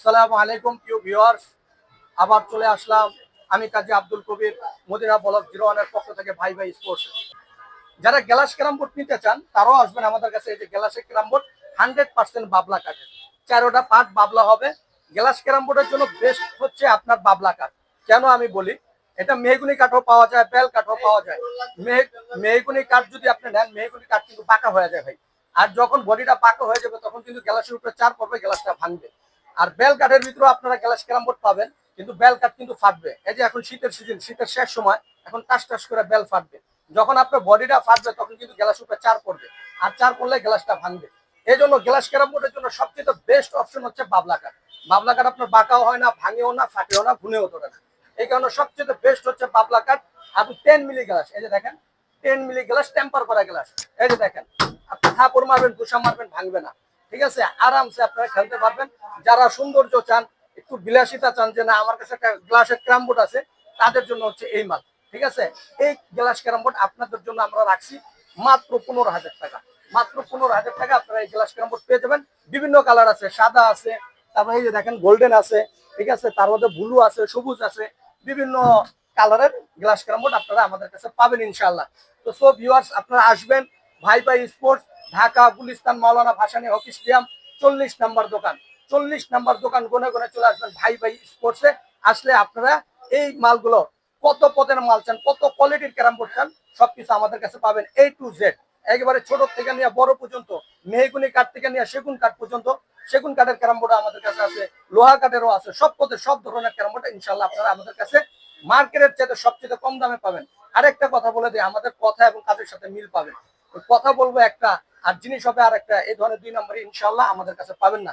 আসসালামু আলাইকুম, প্রিয় ভিউয়ার্স আবার চলে আসলাম আমি কাজী আব্দুল কবির, মদিনা ব্লক জিরো ওয়ানের পক্ষ থেকে ভাই ভাই স্পোর্টস যারা গ্যালাস ক্যারাম বোর্ড নিতে চান, তারাও আসবেন আমাদের কাছে। এই যে গ্যালাসের ক্যারাম বোর্ড হান্ড্রেড পার্সেন্ট বাবলা কাঠের চারোটা পার্ট বাবলা হবে। গ্যালাস ক্যারাম বোর্ডের জন্য বেস্ট হচ্ছে আপনার বাবলা কাঠ কেন আমি বলি? এটা মেহগুনি কাঠও পাওয়া যায়, বেল কাঠও পাওয়া যায়। মেহ- মেহগুনি কাঠ যদি আপনি নেন, মেহগুনি কাঠ কিন্তু পাকা হয়ে যায় ভাই। আর যখন বডিটা পাকা হয়ে যাবে, তখন কিন্তু গ্যালাসের উপরে চার পড়বে গ্যালাসটা ভাঙবে। আর বেল কাঠের ভিতরেও আপনারা গ্যালাস ক্যারাম বোর্ড পাবেন, কিন্তু বেল কাঠ কিন্তু ফাটবে। এই যে এখন শীতের সিজন শীতের শেষ সময়, এখন টাস টাস করে বেল ফাটবে। যখন আপনার বডিটা ফাটবে, তখন কিন্তু গ্যালাস উপরে চার পড়বে, আর চার পড়লে গ্যালাসটা ভাঙবে। এই জন্য গ্যালাস ক্যারাম বোর্ডের জন্য সবচেয়ে বেস্ট অপশন হচ্ছে বাবলা কাঠ বাবলা কাঠ আপনার বাঁকাও হয় না, ভাঙেও না, ফাটেও না ভুনেও তোলে না। এই কারণে সবচেয়ে বেস্ট হচ্ছে বাবলা কাঠ আপনি টেন মিলি গ্লাস এই যে দেখেন টেন মিলি গ্লাস টেম্পার করা গ্লাস এই যে দেখেন, আপনি থাপড় মারবেন, ঘুষা মারবেন, ভাঙবে না। ঠিক আছে? আরামসে আপনারা খেলতে পারবেন। যারা সৌন্দর্য চান, একটু বিলাসিতা চান যে না, আমার কাছে একটা গ্লাসের ক্রাম বোর্ড আছে, তাদের জন্য হচ্ছে এই মাল, ঠিক আছে? এই গ্লাস ক্যারাম বোর্ড আপনাদের জন্য আমরা রাখছি মাত্র পনেরো হাজার টাকা। মাত্র পনেরো হাজার টাকা আপনারা এই গ্লাস ক্যারাম বোর্ড পেয়ে যাবেন। বিভিন্ন কালার আছে, সাদা আছে, তারপরে এই যে দেখেন গোল্ডেন আছে, ঠিক আছে? তার মধ্যে ব্লু আছে, সবুজ আছে, বিভিন্ন কালারের গ্লাস ক্যারাম বোর্ড আপনারা আমাদের কাছে পাবেন ইনশাল্লাহ তো সো ভিউয়ার্স আপনারা আসবেন ভাই ভাই sports, Dhaka, Gulistan, Maulana Bhasani, hockey stadium, চল্লিশ নাম্বার দোকান। চল্লিশ নাম্বার দোকান গনে গনে চলে আসবেন ভাই ভাই স্পোর্টসে আসলে আপনারা এই মালগুলো কত পদের মাল চান, কত কোয়ালিটির ক্যারাম বোর্ড চান, সবকিছু আমাদের কাছে পাবেন এ টু জেড একেবারে ছোট থেকে নিয়ে বড় পর্যন্ত, মেহগুনি কাঠ থেকে নিয়ে সেগুন কাঠ পর্যন্ত, সেগুন কাঠের ক্যারাম বোর্ড আমাদের কাছে আছে, লোহা কাঠেরও আছে, সব পদের, সব ধরনের ক্যারাম বোর্ড ইনশাল্লাহ আপনারা আমাদের কাছে মার্কেটের চাইতে সবচেয়ে কম দামে পাবেন। আরেকটা কথা বলে দিই, আমাদের কথা এবং কাজের সাথে মিল পাবেন। কথা বলব একটা, আর জিনিস হবে আর একটা এই ধরনের দুই নম্বরে ইনশাল্লাহ আমাদের কাছে পাবেন না।